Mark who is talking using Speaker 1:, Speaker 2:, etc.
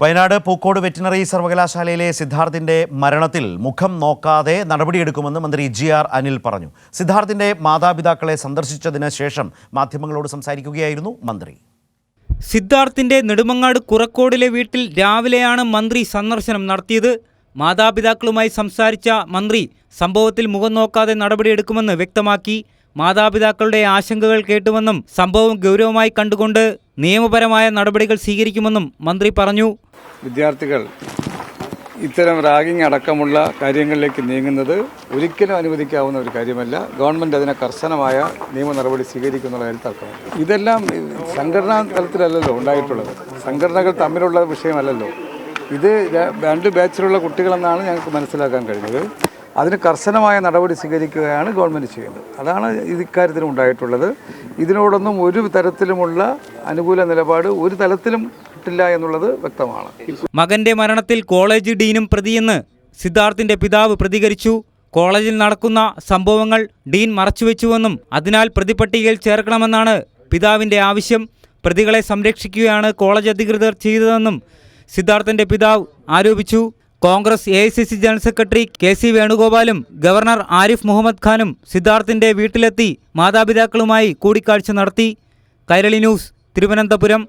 Speaker 1: Wayanad Pookode veterinary സർവകലാശാലയിലെ സിദ്ധാർത്ഥിന്റെ മരണത്തിൽ മുഖം നോക്കാതെ നടപടിയെടുക്കുമെന്ന് മന്ത്രി ജി ആർ അനിൽ പറഞ്ഞു. സിദ്ധാർത്ഥിന്റെ മാതാപിതാക്കളെ സന്ദർശിച്ചതിന് ശേഷം മാധ്യമങ്ങളോട് സംസാരിക്കുകയായിരുന്നു മന്ത്രി.
Speaker 2: സിദ്ധാർത്ഥിന്റെ നെടുമങ്ങാട് കുറക്കോടിലെ വീട്ടിൽ രാവിലെയാണ് മന്ത്രി സന്ദർശനം നടത്തിയത്. മാതാപിതാക്കളുമായി സംസാരിച്ച മന്ത്രി സംഭവത്തിൽ മുഖം നോക്കാതെ നടപടിയെടുക്കുമെന്ന് വ്യക്തമാക്കി. മാതാപിതാക്കളുടെ ആശങ്കകൾ കേട്ടുവെന്നും സംഭവം ഗൗരവമായി കണ്ടുകൊണ്ട് നിയമപരമായ നടപടികൾ സ്വീകരിക്കുമെന്നും മന്ത്രി പറഞ്ഞു.
Speaker 3: വിദ്യാർത്ഥികൾ ഇത്തരം റാഗിംഗ് അടക്കമുള്ള കാര്യങ്ങളിലേക്ക് നീങ്ങുന്നത് ഒരിക്കലും അനുവദിക്കാവുന്ന ഒരു കാര്യമല്ല. ഗവൺമെന്റ് അതിനെ കർശനമായ നിയമ നടപടി സ്വീകരിക്കുന്നുള്ള കാര്യത്തിൽ തർക്കമില്ല ഇതെല്ലാം സംഘടനാ തലത്തിലല്ലല്ലോ ഉണ്ടായിട്ടുള്ളത്. സംഘടനകൾ തമ്മിലുള്ള വിഷയമല്ലല്ലോ. ഇത് രണ്ട് ബാച്ചിലുള്ള കുട്ടികളെന്നാണ് ഞങ്ങൾക്ക് മനസ്സിലാക്കാൻ കഴിഞ്ഞത്. അതിന് കർശനമായ നടപടി സ്വീകരിക്കുകയാണ് ഗവൺമെന്റ് ചെയ്യുന്നത്. അതാണ് ഇത് ഇക്കാര്യത്തിലും ഉണ്ടായിട്ടുള്ളത്. ഇതിനോടൊന്നും ഒരു തരത്തിലുമുള്ള അനുകൂല നിലപാട് ഒരു തലത്തിലും കിട്ടില്ല എന്നുള്ളത് വ്യക്തമാണ്.
Speaker 2: മകന്റെ മരണത്തിൽ കോളേജ് ഡീനും പ്രതിയെന്ന് സിദ്ധാർത്ഥിന്റെ പിതാവ് പ്രതികരിച്ചു. കോളേജിൽ നടക്കുന്ന സംഭവങ്ങൾ ഡീൻ മറച്ചുവെച്ചുവെന്നും അതിനാൽ പ്രതിപട്ടികയിൽ ചേർക്കണമെന്നാണ് പിതാവിന്റെ ആവശ്യം. പ്രതികളെ സംരക്ഷിക്കുകയാണ് കോളേജ് അധികൃതർ ചെയ്തതെന്നും സിദ്ധാർത്ഥന്റെ പിതാവ് ആരോപിച്ചു. Congress A general secretary K C വേണുഗോപാലും governor Arif Muhammad ഖാനും സിദ്ധാർത്ഥിന്റെ വീട്ടിലെത്തി മാതാപിതാക്കളുമായി കൂടിക്കാഴ്ച നടത്തി. കൈരളി ന്യൂസ് തിരുവനന്തപുരം